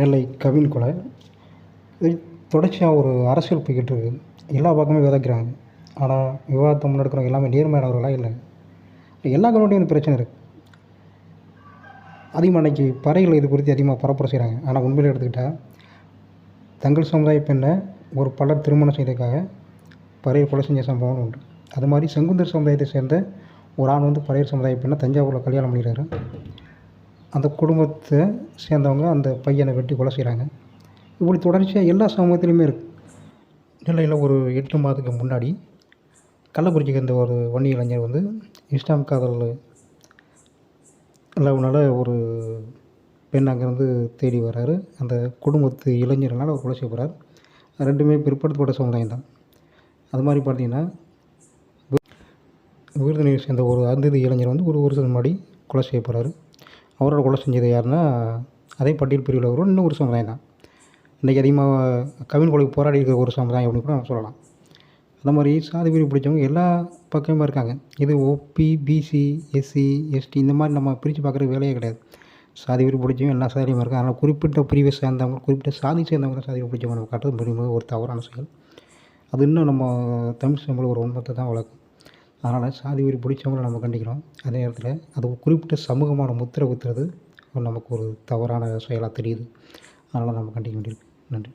நெல்லை கவின் கொலை. இது தொடர்ச்சியாக ஒரு அரசியல் போய்கிட்டு இருக்குது எல்லா பக்கமும் விதைக்கிறாங்க. ஆனால் விவாதத்தை முன்னெடுக்கிறவங்க எல்லாமே நேர்மையானவர்களாக இல்லை. எல்லா கவர்மெண்ட்டையும் இந்த பிரச்சனை இருக்குது அதிகமாக அன்றைக்கி பறைகள் இது குறித்து அதிகமாக பரப்புரை செய்கிறாங்க ஆனால் உண்மையில் எடுத்துக்கிட்டால் தங்கள் சமுதாய பெண்ணை ஒரு பலர் திருமணம் செய்ததுக்காக பறையர் கொலை செஞ்ச சம்பவம் உண்டு. அது மாதிரி செங்குந்தர் சமுதாயத்தை சேர்ந்த ஒரு ஆண் வந்து பறையர் சமுதாய பெண்ணை தஞ்சாவூரில் கல்யாணம் பண்ணிடுறாரு அந்த குடும்பத்தை சேர்ந்தவங்க அந்த பையனை வெட்டி கொலை செய்கிறாங்க இப்படி தொடர்ச்சியாக எல்லா சமூகத்துலேயுமே இருக்குது நெல்லையில் ஒரு எட்டு மாதத்துக்கு முன்னாடி கள்ளக்குறிச்சிக்கு இந்த ஒரு வன்னி இளைஞர் வந்து இஸ்லாம் காதல் லவ்னால் ஒரு பெண் அங்கேருந்து தேடி வர்றாரு. அந்த குடும்பத்து இளைஞர்களால் அவர் கொலை செய்யப்படுறார். ரெண்டுமே பிற்படுத்தப்பட்ட சமுதாயம் தான் அது மாதிரி பார்த்தீங்கன்னா விருதுநீர் சேர்ந்த ஒரு அருந்ததி இளைஞர் வந்து ஒரு வருஷத்துக்கு முன்னாடி கொலை செய்யப்படுறாரு. அவரோட கொலை செஞ்சது யாருன்னா அதே பட்டியல் பிரிவில் வரும் இன்னும் ஒரு சமுதாயம் தான். இன்றைக்கி அதிகமாக கவின் கொலைக்கு போராடி இருக்கிற ஒரு சமுதாயம் அப்படின்னு கூட நம்ம சொல்லலாம். அந்த மாதிரி சாதி பிரிவு பிடிச்சவங்க எல்லா பக்கமும் இருக்காங்க. இது ஓபி பிசி எஸ்சி எஸ்டி இந்த மாதிரி நம்ம பிரித்து பார்க்குற வேலையே கிடையாது. சாதி பிரிவு பிடிச்சவங்க எல்லா சாதியும் இருக்காங்க. அதனால் குறிப்பிட்ட பிரிவை சேர்ந்தவங்க குறிப்பிட்ட சாதி சேர்ந்தவங்க சாதி பிடிச்சவங்க நம்ம காட்டுறது. மிக ஒரு தவறான செயல். அது இன்னும் நம்ம தமிழ் சம்பளம் ஒரு உண்மத்தை தான் வளர்க்கும். அதனால் சாதி உரி பிடிச்சவங்கள நம்ம கண்டிக்கிறோம். அதே நேரத்தில் அது ஒரு குறிப்பிட்ட சமூகமான முத்திரை குத்துறது நமக்கு ஒரு தவறான செயலாக தெரியுது. அதனால் நம்ம கண்டிக்க வேண்டியிருக்கு. நன்றி.